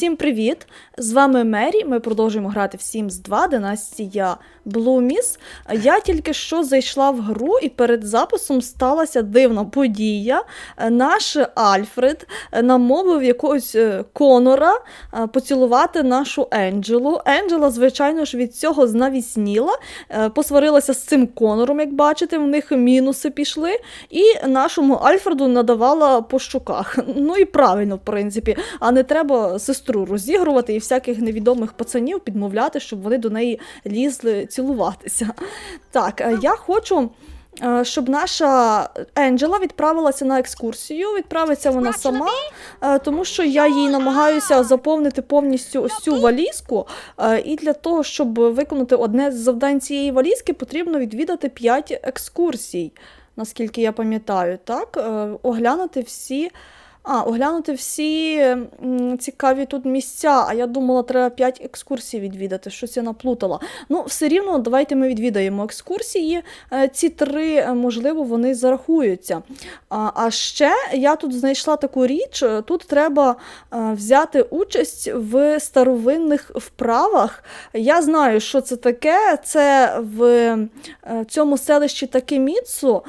Всім привіт! З вами Мері. Ми продовжуємо грати в Sims 2, династія Блуміс. Я тільки що зайшла в гру, і перед записом сталася дивна подія. Наш Альфред намовив якогось е, Конора е, поцілувати нашу Енджелу. Енджела, звичайно ж, від цього знавісніла, е, посварилася з цим Конором, як бачите, в них мінуси пішли, і нашому Альфреду надавала по щуках. Ну і правильно, в принципі, а не треба сестру розігрувати і всяких невідомих пацанів підмовляти, щоб вони до неї лізли цілуватися. Так, е, я хочу. е, Щоб наша Енджела відправилася на екскурсію, відправиться вона сама, е, тому що я їй намагаюся заповнити повністю ось цю валізку. І для того, щоб виконати одне з завдань цієї валізки, потрібно відвідати 5 екскурсій, наскільки я пам'ятаю, так? Оглянути всі. А, оглянути всі цікаві тут місця. А я думала, треба 5 екскурсій відвідати. Щось я наплутала. Ну, все рівно, давайте ми відвідаємо екскурсії. Е, Ці три, е, можливо, вони зарахуються. А, ще я тут знайшла таку річ: е, тут треба взяти участь в старовинних вправах. Я знаю, що це таке. Це в цьому селищі Такеміцу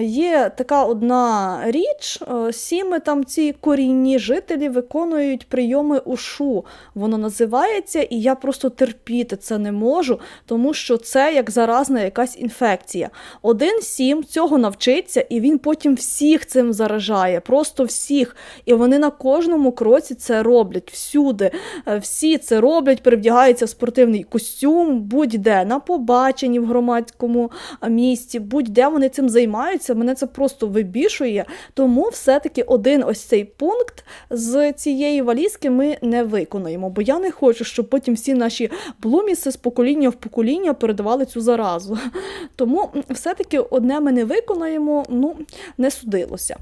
є така одна річ. Сіми там ці корінні жителі виконують прийоми ушу. Воно називається, і я просто терпіти це не можу, тому що це як заразна якась інфекція. Один сім цього навчиться, і він потім всіх цим заражає, просто всіх. І вони на кожному кроці це роблять всюди. Е, Всі це роблять, перевдягаються в спортивний костюм, будь-де на побаченні в громадському а, місці, будь-де вони цим займаються. Мене це просто вибішує. Тому все-таки один ось цей пункт з цієї валізки ми не виконаємо, бо я не хочу, щоб потім всі наші блуміси з покоління в покоління передавали цю заразу. Тому все-таки одне ми не виконаємо, ну не судилося.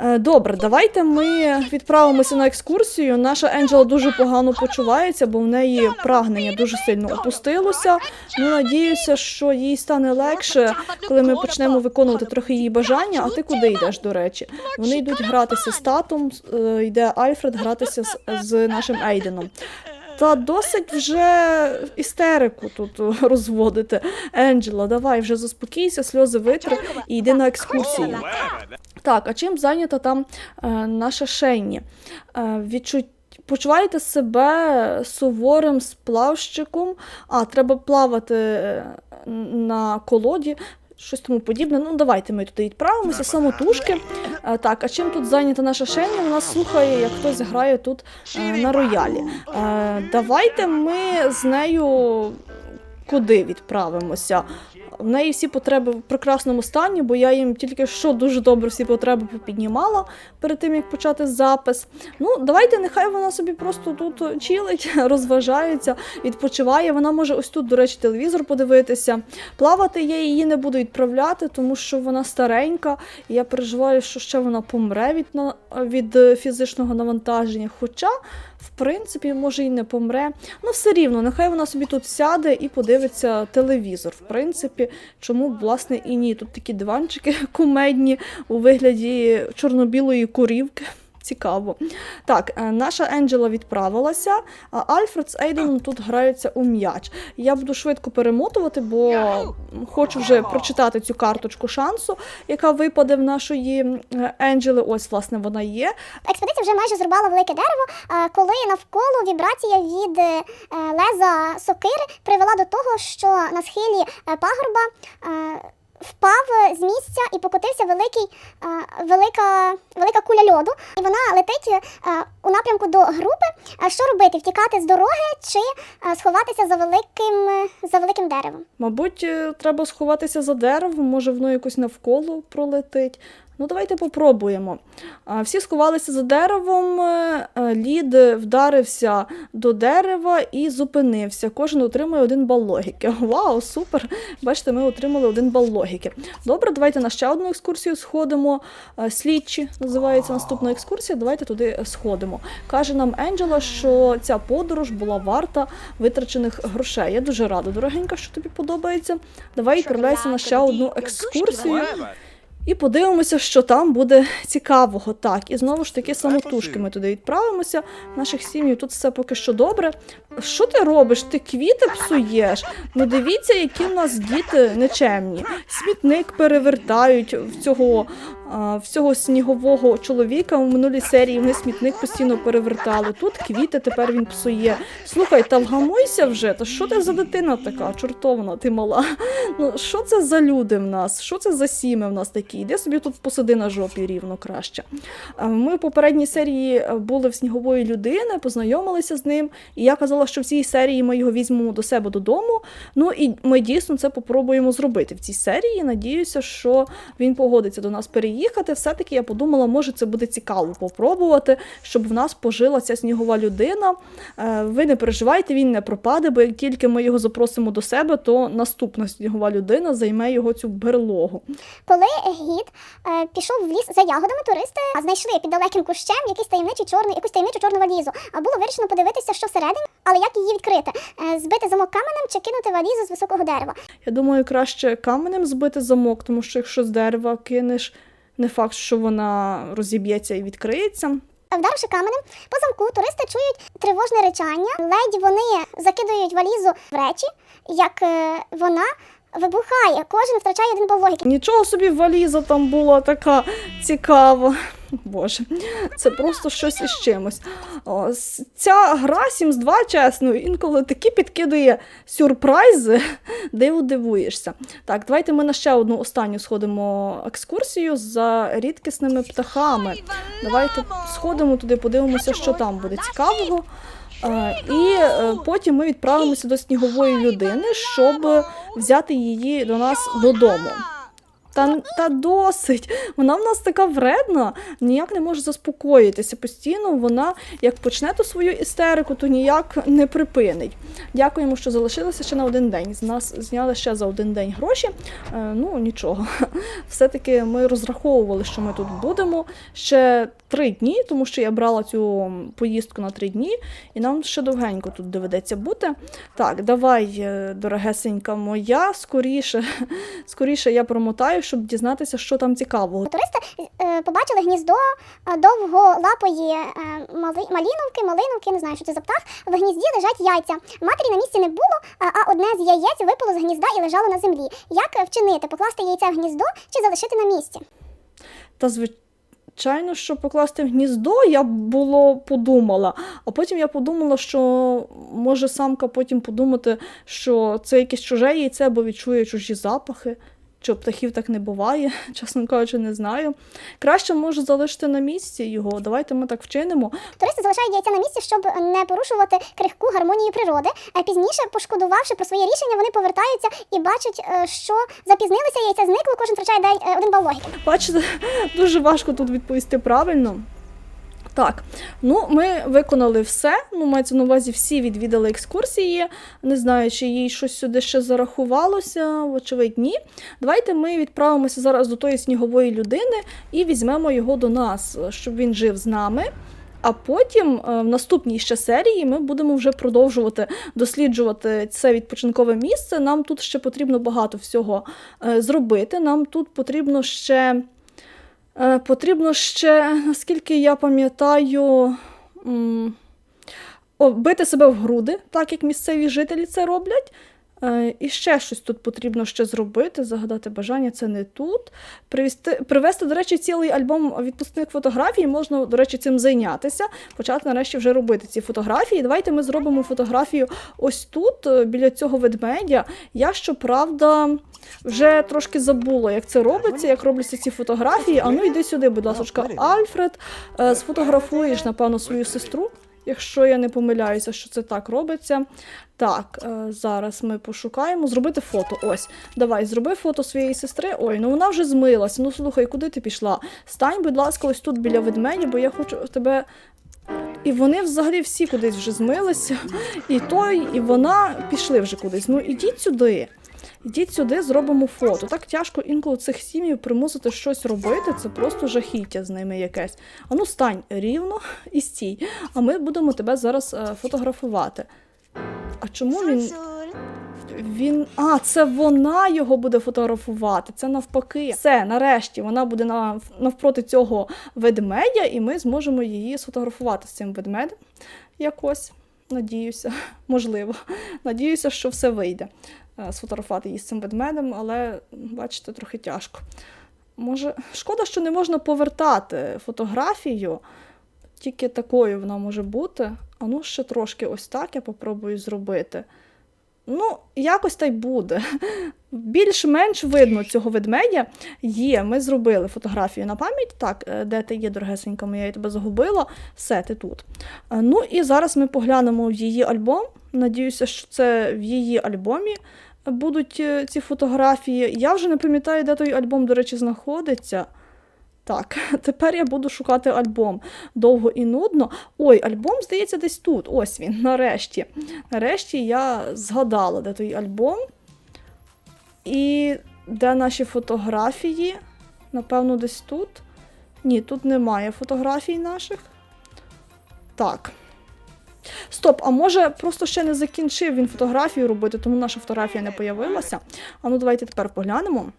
Е, Добре, давайте ми відправимося на екскурсію. Наша Енджела дуже погано почувається, бо в неї прагнення дуже сильно опустилося. Ну, надіюся, що їй стане легше, коли ми почнемо виконувати трохи її бажання. А ти куди йдеш, до речі? Вони йдуть гратися з татом, е, йде Альфред гратися з, з нашим Ейденом. Та досить вже істерику тут розводити. Енджела, давай вже заспокійся, сльози витри і йди на екскурсію. Так, а чим зайнята там е, наша Шенні? Е, відчуть... Почуваєте себе суворим сплавщиком, а треба плавати е, на колоді. Щось тому подібне. Ну, давайте ми туди відправимося, самотужки. А, так, а чим тут зайнята наша Шені? Вона слухає, як хтось грає тут а, на роялі. А, давайте ми з нею куди відправимося? В неї всі потреби в прекрасному стані, бо я їм тільки що дуже добре всі потреби попіднімала перед тим, як почати запис. Ну, давайте, нехай вона собі просто тут чилить, розважається, відпочиває. Вона може ось тут, до речі, телевізор подивитися. Плавати я її не буду відправляти, тому що вона старенька, і я переживаю, що ще вона помре від, від е, фізичного навантаження. Хоча, в принципі, може і не помре. Ну, все рівно, нехай вона собі тут сяде і подивиться телевізор. В принципі, чому б, власне, і ні. Тут такі диванчики кумедні у вигляді чорно-білої курівки. Цікаво. Так, е, наша Енджела відправилася, а Альфред з Ейденом тут граються у м'яч. Я буду швидко перемотувати, бо хочу вже прочитати цю карточку шансу, яка випаде в нашої Енджели. Ось, власне, вона є. Експедиція вже майже зрубала велике дерево, коли навколо вібрація від е, леза сокири привела до того, що на схилі е, пагорба впав з місця і покотився великий, е, велика, велика куля льоду. І вона летить е, у напрямку до групи. Що робити? Втікати з дороги чи е, сховатися за великим, за великим деревом? Мабуть, треба сховатися за деревом, може воно якось навколо пролетить. Ну, давайте попробуємо. Всі сховалися за деревом, е, е, лід вдарився до дерева і зупинився. Кожен отримує один бал логіки. Вау, супер! Бачите, ми отримали один бал логіки. Добре, давайте на ще одну екскурсію сходимо. Е, Слідчі називається наступна екскурсія. Давайте туди сходимо. Каже нам Енджела, що ця подорож була варта витрачених грошей. Я дуже рада, дорогенька, що тобі подобається. Давай відправляйся на ще одну екскурсію. І подивимося, що там буде цікавого. Так, і знову ж таки самотужки ми туди відправимося. Наших сім'ї тут все поки що добре. Що ти робиш? Ти квіти псуєш? Ну дивіться, які в нас діти нечемні. Смітник перевертають в цього, а, в цього снігового чоловіка у минулій серії. Вони смітник постійно перевертали. Тут квіти тепер він псує. Слухай, та вгамуйся вже. Та що ти за дитина така? Чортовна, ти мала. Ну що це за люди в нас? Що це за сіми в нас такі? Іди собі тут посиди на жопі рівно краще. Ми в попередній серії е, були в снігової людини, познайомилися з ним, і я казала, що в цій серії ми його візьмемо до себе додому. Ну і ми дійсно це попробуємо зробити в цій серії. Надіюся, що він погодиться до нас переїхати. Все-таки я подумала, може це буде цікаво попробувати, щоб в нас пожила ця снігова людина. Е, Ви не переживайте, він не пропаде, бо як тільки ми його запросимо до себе, то наступна снігова людина займе його цю берлогу. Коли гід е, пішов в ліс за ягодами, туристи знайшли під далеким кущем якийсь таємничий чорний, якусь таємничу чорну валізу. А було вирішено подивитися, що всередині, але як її відкрити? Е, збити замок каменем чи кинути валізу з високого дерева. Я думаю, краще каменем збити замок, тому що якщо з дерева кинеш, не факт, що вона розіб'ється і відкриється. Вдаривши каменем по замку, туристи чують тривожне речання. Ледь вони закидують валізу в речі, як е, вона вибухає. Кожен втрачає один бал логіки. Нічого собі валіза там була така цікава. Боже, це просто щось із чимось. О, ця гра 7 з 2, чесно, інколи такі підкидує сюрпризи, диву дивуєшся. Так, давайте ми на ще одну останню сходимо екскурсію за рідкісними птахами. Давайте сходимо туди, подивимося, що там буде цікавого. Е, І е, потім ми відправимося до снігової людини, щоб взяти її до нас додому. Та, та досить. Вона в нас така вредна, ніяк не може заспокоїтися. Постійно вона, як почне ту свою істерику, то ніяк не припинить. Дякуємо, що залишилися ще на один день. З нас зняли ще за один день гроші. Е, ну нічого. Все-таки ми розраховували, що ми тут будемо ще три дні, тому що я брала цю поїздку на три дні, і нам ще довгенько тут доведеться бути. Так, давай, е, дорогесенька моя, скоріше, скоріше я промотаю, щоб дізнатися, що там цікавого. Туристи е, побачили гніздо е, довголапої е, мали, маліновки, малиновки, не знаю, що це за птах. В гнізді лежать яйця. Матері на місці не було, а, одне з яєць випало з гнізда і лежало на землі. Як вчинити? Покласти яйце в гніздо чи залишити на місці? Та звичайно, що покласти в гніздо, я було подумала. А потім я подумала, що може самка потім подумати, що це якесь чуже яйце, бо відчує чужі запахи. Чи у птахів так не буває, чесно кажучи, не знаю. Краще може залишити на місці його. Давайте ми так вчинимо. Туристи залишають яйця на місці, щоб не порушувати крихку гармонію природи. А пізніше, пошкодувавши про своє рішення, вони повертаються і бачать, е, що запізнилися, яйця зникло, кожен втрачає е, один бал логіки. Бачите, дуже важко тут відповісти правильно. Так, ну ми виконали все. Ну, мається на увазі, всі відвідали екскурсії. Не знаю, чи їй щось сюди ще зарахувалося, вочевидь, ні. Давайте ми відправимося зараз до тої снігової людини і візьмемо його до нас, щоб він жив з нами. А потім е, в наступній ще серії ми будемо вже продовжувати досліджувати це відпочинкове місце. Нам тут ще потрібно багато всього е, зробити. Нам тут потрібно ще. Е, Потрібно ще, наскільки я пам'ятаю, бити себе в груди, так як місцеві жителі це роблять. Е, І ще щось тут потрібно ще зробити, загадати бажання, це не тут. Привести, привести, до речі, цілий альбом відпускних фотографій, можна, до речі, цим зайнятися, почати нарешті вже робити ці фотографії. Давайте ми зробимо фотографію ось тут, е, біля цього ведмедя. Я, щоправда, вже трошки забула, як це робиться, як робляться ці фотографії. А ну йди сюди, будь ласка, Альфред, е, сфотографуєш, напевно, свою сестру. Якщо я не помиляюся, що це так робиться. Так, е, зараз ми пошукаємо. Зробити фото. Ось. Давай, зроби фото своєї сестри. Ой, ну вона вже змилася. Ну слухай, куди ти пішла? Стань, будь ласка, ось тут біля ведмедя, бо я хочу тебе. І вони взагалі всі кудись вже змилися. І той, і вона пішли вже кудись. Ну ідіть сюди. Ідіть сюди, зробимо фото. Так тяжко інколи цих сім'їв примусити щось робити. Це просто жахіття з ними якесь. Ану, стань рівно і стій. А ми будемо тебе зараз е, фотографувати. А чому він Він. А, це вона його буде фотографувати. Це навпаки. Все, нарешті вона буде нав... навпроти цього ведмедя, і ми зможемо її сфотографувати з цим ведмедем. Якось. Надіюся, можливо. Надіюся, що все вийде. е, Сфотографувати її з цим ведмедем, але бачите, трохи тяжко. Може, шкода, що не можна повертати фотографію. Тільки такою вона може бути. А ну, ще трошки ось так я попробую зробити. Ну, якось та й буде. Більш-менш видно цього ведмедя є. Ми зробили фотографію на пам'ять. Так, е, де ти є, дорогесенька моя, я тебе загубила. Все, ти тут. Е, Ну і зараз ми поглянемо в її альбом. Надіюся, що це в її альбомі будуть е, ці фотографії. Я вже не пам'ятаю, де той альбом, до речі, знаходиться. Так, тепер я буду шукати альбом довго і нудно. Ой, альбом, здається, десь тут. Ось він, нарешті. Нарешті я згадала, де той альбом. І де наші фотографії? Напевно, десь тут. Ні, тут немає фотографій наших. Так. Стоп, а може просто ще не закінчив він фотографію робити, тому наша фотографія не появилася. А ну давайте тепер поглянемо.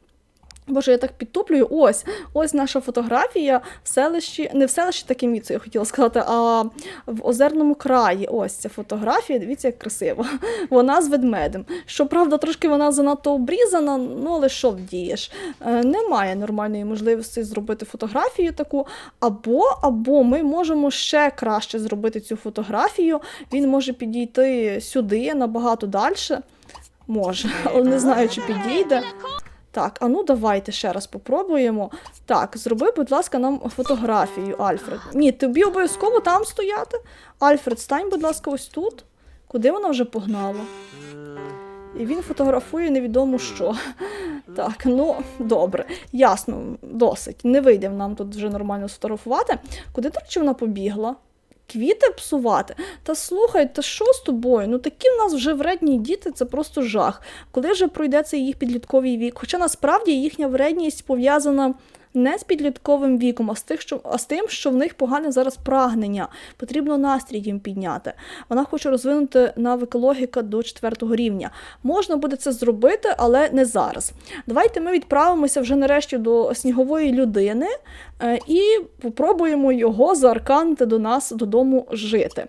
Боже, я так підтоплюю. Ось, ось наша фотографія в селищі, не в селищі Такеміцу, я хотіла сказати, а в озерному краї. Ось ця фотографія. Дивіться, як красиво. Вона з ведмедем. Щоправда, трошки вона занадто обрізана, ну але що вдієш? Е, немає нормальної можливості зробити фотографію таку. Або, або ми можемо ще краще зробити цю фотографію. Він може підійти сюди набагато далі. Може, але не знаю, чи підійде. Так, а ну давайте ще раз попробуємо. Так, зроби, будь ласка, нам фотографію, Альфред. Ні, тобі обов'язково там стояти. Альфред, стань, будь ласка, ось тут. Куди вона вже погнала? І він фотографує невідомо що. Так, ну добре, ясно, досить. Не вийде нам тут вже нормально сфотографувати. Куди, до речі, вона побігла? Квіти псувати? Та слухай, та що з тобою? Ну такі в нас вже вредні діти, це просто жах. Коли вже пройде цей їх підлітковий вік? Хоча насправді їхня вредність пов'язана не з підлітковим віком, а з, тих, що, а з тим, що в них погане зараз прагнення. Потрібно настрій їм підняти. Вона хоче розвинути навик логіка до четвертого рівня. Можна буде це зробити, але не зараз. Давайте ми відправимося вже нарешті до снігової людини е, і попробуємо його заарканити до нас додому жити.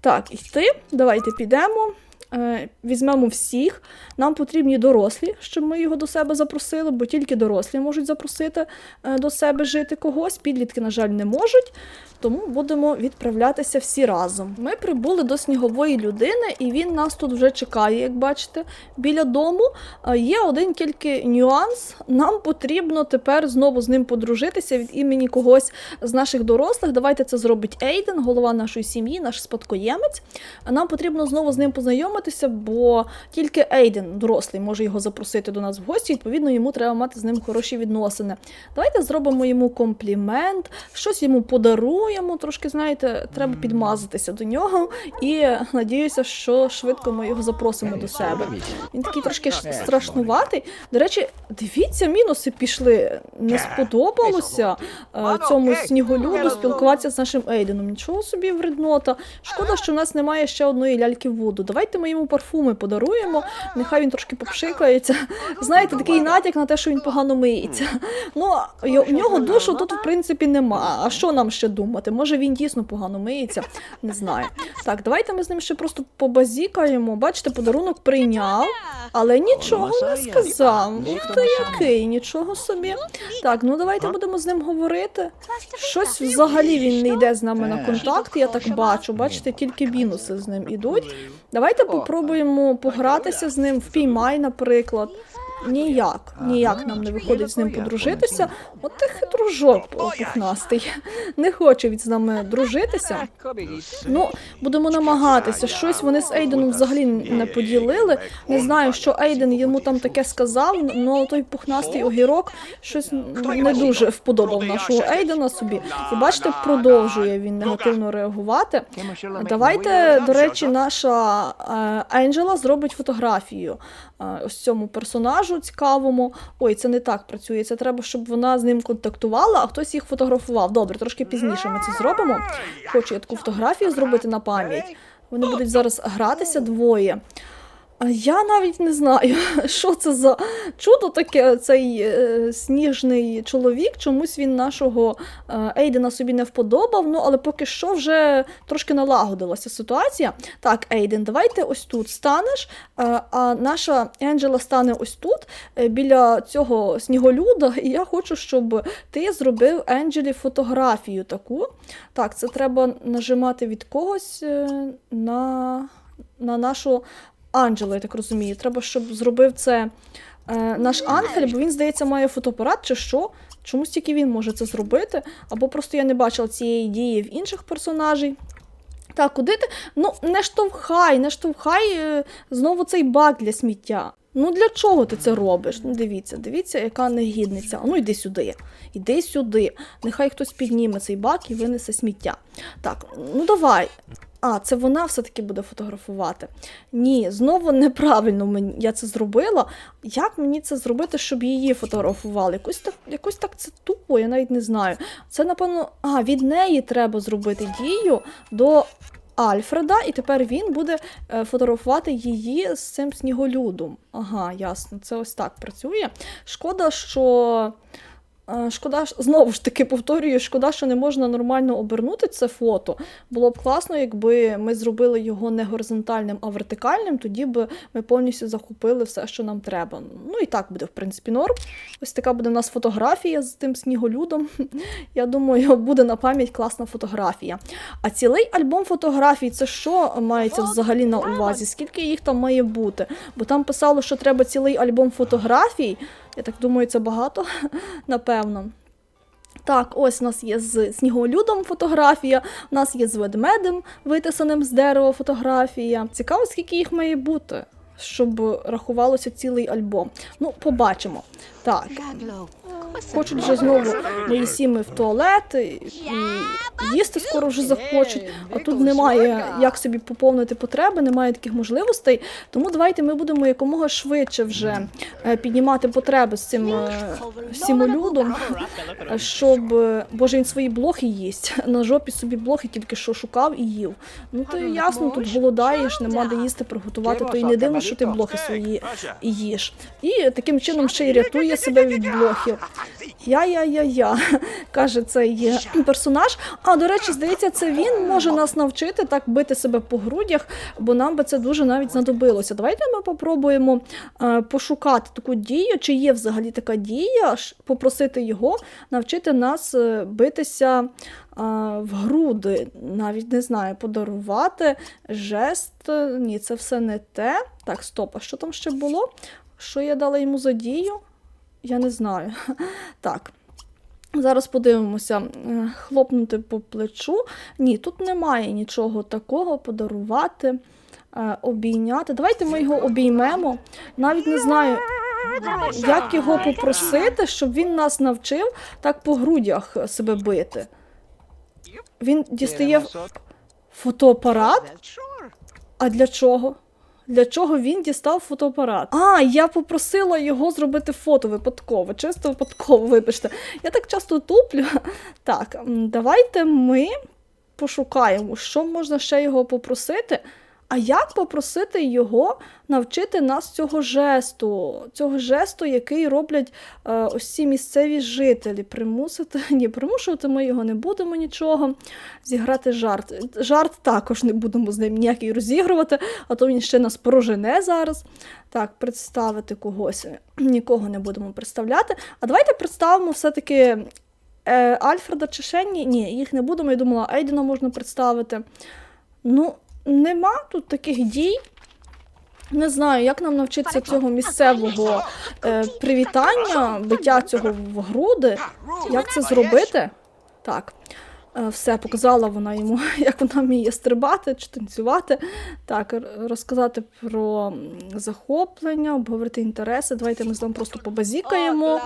Так, йти, давайте підемо. Е, Візьмемо всіх. Нам потрібні дорослі, щоб ми його до себе запросили, бо тільки дорослі можуть запросити е, до себе жити когось. Підлітки, на жаль, не можуть. Тому будемо відправлятися всі разом. Ми прибули до снігової людини, і він нас тут вже чекає, як бачите, біля дому. Е, Є один тільки нюанс. Нам потрібно тепер знову з ним подружитися від імені когось з наших дорослих. Давайте це зробить Ейден, голова нашої сім'ї, наш спадкоємець. Нам потрібно знову з ним познайомитися, бо тільки Ейден, дорослий, може його запросити до нас в гості. Відповідно, йому треба мати з ним хороші відносини. Давайте зробимо йому комплімент, щось йому подаруємо. Трошки, знаєте, треба підмазатися до нього. І надіюся, що швидко ми його запросимо до себе. Він такий трошки страшнуватий. До речі, дивіться, мінуси пішли. Не сподобалося е, цьому сніголюду спілкуватися з нашим Ейденом. Нічого собі вреднота. Шкода, що в нас немає ще одної ляльки Вуду. Давайте ми йому парфуми подаруємо. Нехай він трошки попшикається. Знаєте, такий натяк на те, що він погано миється. Ну, у нього душу тут, в принципі, нема. А що нам ще думати? Може він дійсно погано миється? Не знаю. Так, давайте ми з ним ще просто побазікаємо. Бачите, подарунок прийняв, але нічого не сказав. Ух ти який, нічого собі. Так, ну давайте будемо з ним говорити. Щось взагалі він не йде з нами на контакт, я так бачу. Бачите, тільки мінуси з ним ідуть. Давайте попробуємо погратися з ним, впіймай, наприклад. Ніяк, ніяк нам не виходить з ним подружитися. От ти хитрожок пухнастий. Не хоче він з нами дружитися. Ну, будемо намагатися. Щось вони з Ейденом взагалі не поділили. Не знаю, що Ейден йому там таке сказав, ну але той пухнастий огірок щось не дуже вподобав нашого Ейдена собі. І бачите, продовжує він негативно реагувати. Давайте, до речі, наша Енджела зробить фотографію е, ось цьому персонажу цікавому. Ой, це не так працює. Це треба, щоб вона з ним контактувала, а хтось їх фотографував. Добре, трошки пізніше ми це зробимо. Хочу я таку фотографію зробити на пам'ять. Вони будуть зараз гратися двоє. Я навіть не знаю, що це за чудо таке, цей е, сніжний чоловік. Чомусь він нашого е, Ейдена собі не вподобав. Ну, але поки що вже трошки налагодилася ситуація. Так, Ейден, давай ти ось тут станеш, е, а наша Енджела стане ось тут, е, біля цього сніголюда. І я хочу, щоб ти зробив Енджелі фотографію таку. Так, це треба нажимати від когось е, на, на нашу Анджелу, я так розумію. Треба, щоб зробив це е, наш ангель, бо він, здається, має фотоапарат чи що. Чомусь тільки він може це зробити, або просто я не бачила цієї дії в інших персонажей. Так, куди ти? Ну, не штовхай, не штовхай е, знову цей бак для сміття. Ну для чого ти це робиш? Ну дивіться, дивіться, яка негідниця. Ну йди сюди, іди сюди. Нехай хтось підніме цей бак і винесе сміття. Так, ну давай. А, це вона все-таки буде фотографувати. Ні, знову неправильно я це зробила. Як мені це зробити, щоб її фотографували? Якось так, якось так це тупо, я навіть не знаю. Це, напевно, а, від неї треба зробити дію до Альфреда, і тепер він буде е, фотографувати її з цим сніголюдом. Ага, ясно, це ось так працює. Шкода, що. Шкода, ж- знову ж таки повторюю, шкода, що не можна нормально обернути це фото. Було б класно, якби ми зробили його не горизонтальним, а вертикальним, тоді б ми повністю захопили все, що нам треба. Ну і так буде, в принципі, норм. Ось така буде у нас фотографія з тим сніголюдом. Я думаю, буде на пам'ять класна фотографія. А цілий альбом фотографій це що мається взагалі на увазі? Скільки їх там має бути? Бо там писало, що треба цілий альбом фотографій. Я так думаю, це багато, напевно. Так, ось у нас є з сніголюдом фотографія, у нас є з ведмедем, витисаним з дерева фотографія. Цікаво, скільки їх має бути, щоб рахувалося цілий альбом. Ну, побачимо. Так, хочуть вже знову мої сіми в туалет і, їсти скоро вже захочуть. А тут немає як собі поповнити потреби, немає таких можливостей. Тому давайте ми будемо якомога швидше вже е, піднімати потреби з цим сімолюдом, е, щоб е, боже він свої блохи їсть. На жопі собі блохи тільки що шукав і їв. Ну то ясно, тут голодаєш, нема де їсти приготувати, то і не дивно, що ти блохи свої їш. І таким чином ще й рятує себе від блохів. Я-я-я-я, каже цей персонаж. А до речі, здається, це він може нас навчити так бити себе по грудях, бо нам би це дуже навіть знадобилося. Давайте ми попробуємо е, пошукати таку дію, чи є взагалі така дія, попросити його навчити нас е, битися. е, В груди, навіть не знаю, подарувати жест. Ні, це все не те. Так, стоп, а що там ще було? Що я дала йому за дію? Я не знаю. Так. Зараз подивимося, Е, хлопнути по плечу. Ні, тут немає нічого такого подарувати, е, обійняти. Давайте ми його обіймемо. Навіть не знаю, як його попросити, щоб він нас навчив так по грудях себе бити. Він дістає фотоапарат. А для чого? Для чого він дістав фотоапарат? А, я попросила його зробити фото випадково, чисто випадково, вибачте. Я так часто туплю. Так, давайте ми пошукаємо, що можна ще його попросити. А як попросити його навчити нас цього жесту, цього жесту, який роблять е, ось місцеві жителі? Примусити? Ні, примушувати ми його не будемо нічого. Зіграти жарт. Жарт також не будемо з ним ніякий розігрувати, а то він ще нас прожене зараз. Так, представити когось. Нікого не будемо представляти. А давайте представимо все-таки е, Альфреда чи Шенні. Ні, їх не будемо. Я думала, Ейдена можна представити. Ну, нема тут таких дій. Не знаю, як нам навчитися цього місцевого е, привітання, биття цього в груди. Як це зробити? Так. Е, Все, показала вона йому, як вона вміє стрибати чи танцювати. Так, розказати про захоплення, обговорити інтереси. Давайте ми з вами просто побазікаємо.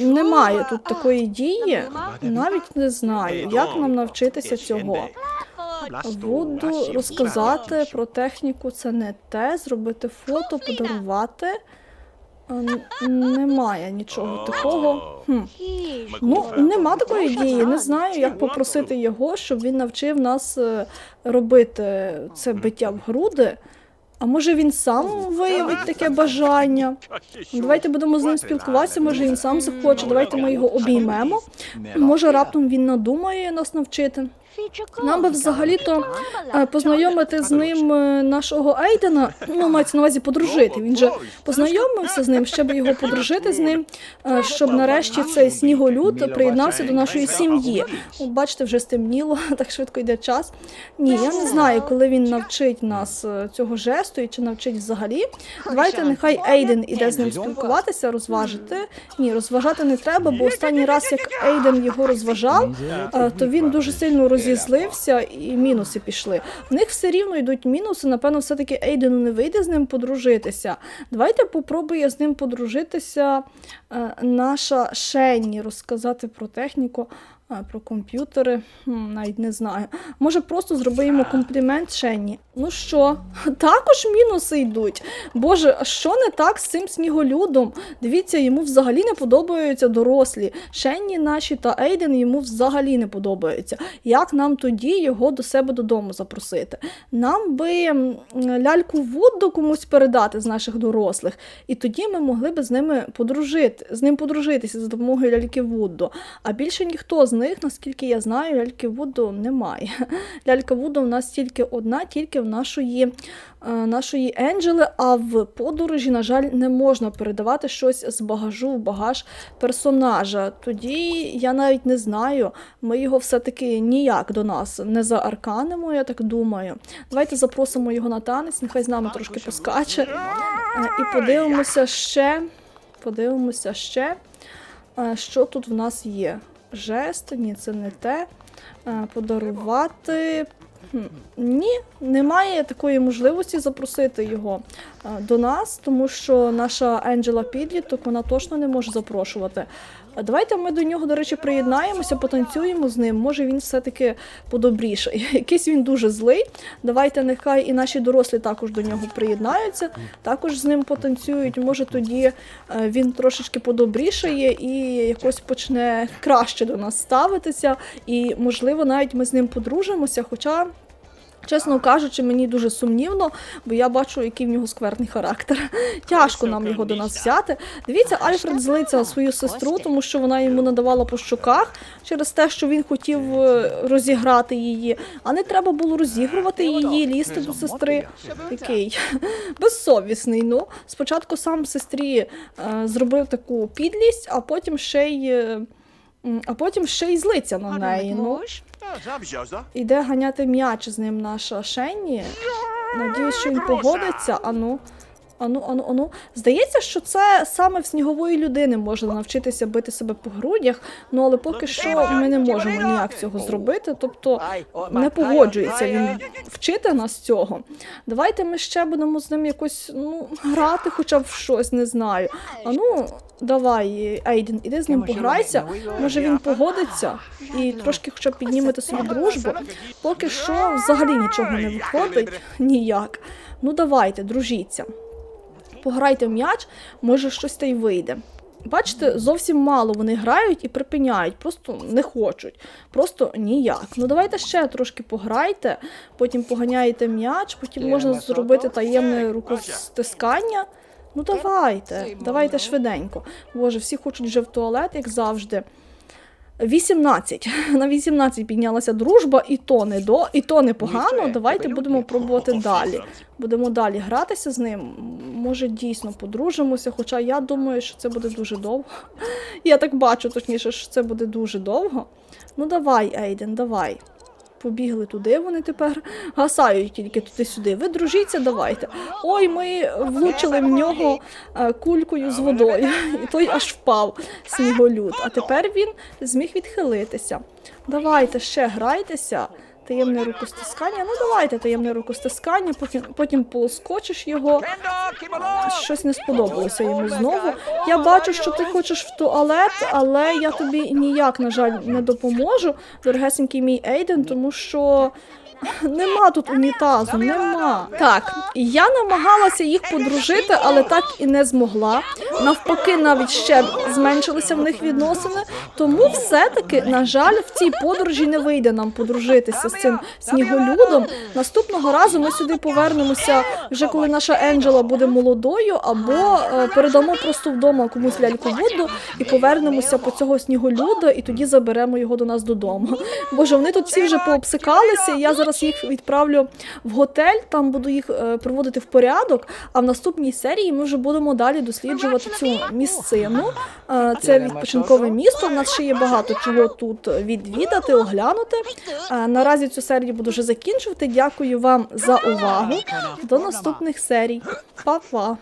Немає тут такої дії. Навіть не знаю, як нам навчитися цього. Буду розказати про техніку, це не те, зробити фото, подарувати. Немає нічого такого. Хм. Ну, нема такої дії. Не знаю, як попросити його, щоб він навчив нас е, робити це биття в груди. А може він сам виявить таке бажання? Давайте будемо з ним спілкуватися, може він сам захоче. Давайте ми його обіймемо. Може раптом він надумає нас навчити. Нам би взагалі-то е, познайомити з ним е, нашого Ейдена, ну мається на увазі подружити. Він же познайомився з ним, щоб його подружити з ним, е, щоб нарешті цей сніголюд приєднався до нашої сім'ї. Бачите, вже стемніло, так швидко йде час. Ні, я не знаю, коли він навчить нас цього жесту і чи навчить взагалі. Давайте нехай Ейден іде з ним спілкуватися, розважити. Ні, розважати не треба, бо останній раз, як Ейден його розважав, то він дуже сильно розізлився і мінуси пішли. В них все рівно йдуть мінуси. Напевно, все-таки Ейдену не вийде з ним подружитися. Давайте попробує з ним подружитися е, наша Шенні, розказати про техніку. Про комп'ютери, навіть не знаю. Може, просто зроби йому комплімент Шенні. Ну що, також мінуси йдуть. Боже, а що не так з цим сніголюдом? Дивіться, йому взагалі не подобаються дорослі. Шенні наші та Ейден йому взагалі не подобаються. Як нам тоді його до себе додому запросити? Нам би ляльку Вудду комусь передати з наших дорослих, і тоді ми могли би з ними подружити, з ним подружитися за допомогою ляльки Вудду. А більше ніхто з них, наскільки я знаю, ляльки Вудду немає. Лялька Вудду в нас тільки одна, тільки в нашої, е, нашої Енджели, а в подорожі, на жаль, не можна передавати щось з багажу в багаж персонажа. Тоді я навіть не знаю, ми його все-таки ніяк до нас не заарканимо, я так думаю. Давайте запросимо його на танець, нехай з нами трошки поскаче. Е, І подивимося ще. Подивимося ще, е, що тут в нас є. Жест, ні, це не те. Е, Подарувати. Ні, немає такої можливості запросити його е, до нас, тому що наша Енджела підліток вона точно не може запрошувати. Давайте ми до нього, до речі, приєднаємося, потанцюємо з ним. Може він все-таки подобрішає. Якийсь він дуже злий. Давайте нехай і наші дорослі також до нього приєднаються, також з ним потанцюють. Може тоді е, він трошечки подобрішає і якось почне краще до нас ставитися. І, можливо, навіть ми з ним подружимося. Хоча, чесно кажучи, мені дуже сумнівно, бо я бачу, який в нього скверний характер. Тяжко нам його до нас взяти. Дивіться, Альфред злиться на свою сестру, тому що вона йому надавала по щоках через те, що він хотів е, розіграти її, а не треба було розігрувати її, лізти до сестри. Який безсовісний. Ну спочатку сам сестрі е, зробив таку підлість, а потім ще й. е, А потім ще й злиться на неї. Ну, іде ганяти м'яч з ним наша Шенні. Надіюсь, що він погодиться. Ану. Ану, ану, ану. Здається, що це саме в снігової людини можна навчитися бити себе по грудях, ну але поки що ми не можемо ніяк цього зробити. Тобто не погоджується він вчити нас цього. Давайте ми ще будемо з ним якось ну, грати, хоча б в щось, не знаю. Ану, давай, Ейден, іди з ним пограйся. Може він погодиться і трошки хоча б піднімете собі дружбу. Поки що взагалі нічого не виходить ніяк. Ну давайте, дружіться. Пограйте в м'яч, може щось та й вийде. Бачите, зовсім мало вони грають і припиняють, просто не хочуть, просто ніяк. Ну давайте ще трошки пограйте, потім поганяєте м'яч, потім можна зробити таємне рукостискання. Ну давайте, давайте швиденько. Боже, всі хочуть вже в туалет, як завжди. 18. На 18 піднялася дружба, і то не до, і то непогано. Давайте будемо пробувати далі. Будемо далі гратися з ним. Може, дійсно подружимося, хоча я думаю, що це буде дуже довго. Я так бачу, точніше, що це буде дуже довго. Ну давай, Ейден, давай. Побігли туди вони тепер. Гасають тільки туди-сюди. Ви дружіться, давайте. Ой, ми влучили в нього е, кулькою з водою, і той аж впав сніголюд. А тепер він зміг відхилитися. Давайте ще грайтеся. Таємне рукостискання. Ну давайте таємне рукостискання, потім, потім полоскочиш його. Щось не сподобалося йому знову. Я бачу, що ти хочеш в туалет, але я тобі ніяк, на жаль, не допоможу, дорогесенький мій Ейден, тому що. Нема тут унітазу, нема. Так, я намагалася їх подружити, але так і не змогла. Навпаки, навіть ще зменшилися в них відносини. Тому все-таки, на жаль, в цій подорожі не вийде нам подружитися з цим сніголюдом. Наступного разу ми сюди повернемося вже коли наша Енджела буде молодою, або е, передамо просто вдома комусь ляльку Вудду і повернемося по цього сніголюда, і тоді заберемо його до нас додому. Боже, вони тут всі вже пообсикалися. і Я зараз їх відправлю в готель, там буду їх е, приводити в порядок. А в наступній серії ми вже будемо далі досліджувати цю місцину. Е, Це відпочинкове місто. У нас ще є багато чого тут відвідати, оглянути. Е, Наразі цю серію буду вже закінчувати. Дякую вам за увагу. До наступних серій. Па-па!